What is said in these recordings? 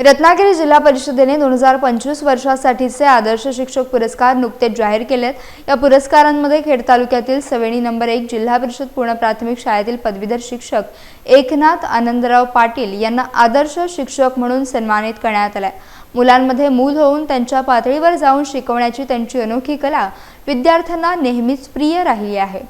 रत्नागिरी जिल्हा परिषदेने दोन हजार पंचवीस वर्षासाठीचे आदर्श शिक्षक पुरस्कार नुकतेच जाहीर केलेत. या पुरस्कारांमध्ये खेड तालुक्यातील सवेणी नंबर एक जिल्हा परिषद पूर्ण प्राथमिक शाळेतील पदवीधर शिक्षक एकनाथ आनंदराव पाटील यांना आदर्श शिक्षक म्हणून सन्मानित करण्यात आलाय. मुलांमध्ये मूल होऊन त्यांच्या पातळीवर जाऊन शिकवण्याची त्यांची अनोखी कला विद्यार्थ्यांना नेहमीच प्रिय राहिली आहे.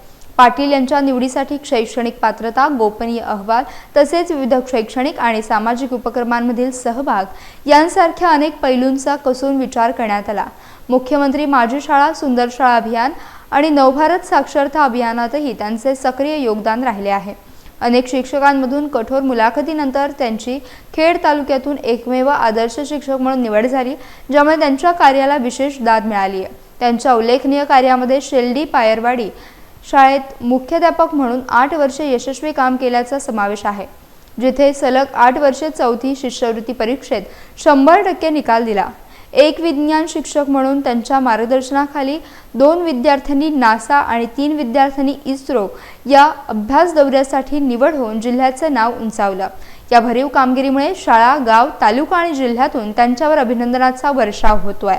पाटील यांच्या निवडीसाठी शैक्षणिक पात्रता गोपनीय अहवाल तसेच विविध शैक्षणिक आणि सामाजिक उपक्रमांमधील सहभाग यांसारख्या अनेक पैलूंचा कसून विचार करण्यात आला. मुख्यमंत्री माझी शाळा सुंदर शाळा अभियान आणि नवभारत साक्षरता अभियानातही त्यांचे सक्रिय योगदान राहिले आहे. अनेक शिक्षकांमधून कठोर मुलाखतीनंतर त्यांची खेड तालुक्यातून एकमेव आदर्श शिक्षक म्हणून निवड झाली ज्यामुळे त्यांच्या कार्याला विशेष दाद मिळाली आहे. त्यांच्या उल्लेखनीय कार्यामध्ये शेल्डी पायरवाडी शाळेत मुख्याध्यापक म्हणून आठ वर्षे यशस्वी काम केल्याचा समावेश आहे जिथे सलग आठ वर्षे चौथी शिष्यवृत्ती परीक्षेत शंभर टक्के निकाल दिला. एक विज्ञान शिक्षक म्हणून त्यांच्या मार्गदर्शनाखाली दोन विद्यार्थ्यांनी नासा आणि तीन विद्यार्थ्यांनी इस्रो या अभ्यास दौऱ्यासाठी निवड होऊन जिल्ह्याचं नाव उंचावलं. या भरीव कामगिरीमुळे शाळा गाव तालुका आणि जिल्ह्यातून त्यांच्यावर अभिनंदनाचा वर्षाव होतोय.